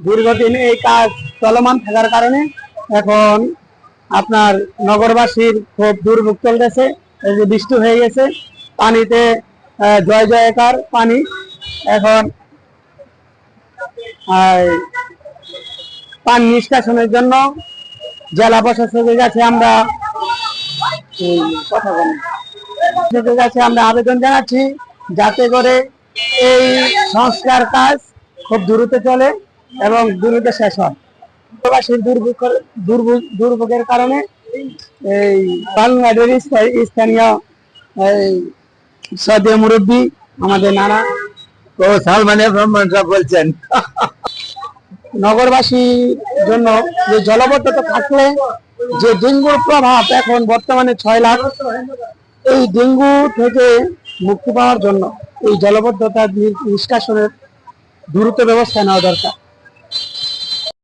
দীর্ঘদিন এই কাজ চলমান থাকার কারণে এখন আপনার নগরবাসীর খুব দুর্ভোগ চলতেছে। এই যে বৃষ্টি হয়ে গেছে, পানিতে জয় জয়কার পানি। এখন পানি নিষ্কাশনের জন্য জেলা প্রশাসকের কাছে আমরা কথা বলি কাছে আমরা আবেদন জানাচ্ছি, যাতে করে এই সংস্কার কাজ খুব দ্রুত চলে। এবং দ্রুত শেষ হয়। প্রবাসীর দুর্ভোগ দুর্ভোগ- দুর্ভোগের কারণে এই বাংলাদেশের স্থানীয় এই সদীয় মুরব্বী আমাদের নানা। তো সালমানের ব্রাহ্মণ সব বলছেন। নগরবাসীর জন্য যে জলবদ্ধতা থাকলে যে ডেঙ্গুর প্রভাব এখন বর্তমানে ছয় লাখ এই ডেঙ্গু থেকে মুক্তি পাওয়ার জন্য এই জলবদ্ধতা নিষ্কাশনের দ্রুত ব্যবস্থা নেওয়া দরকার।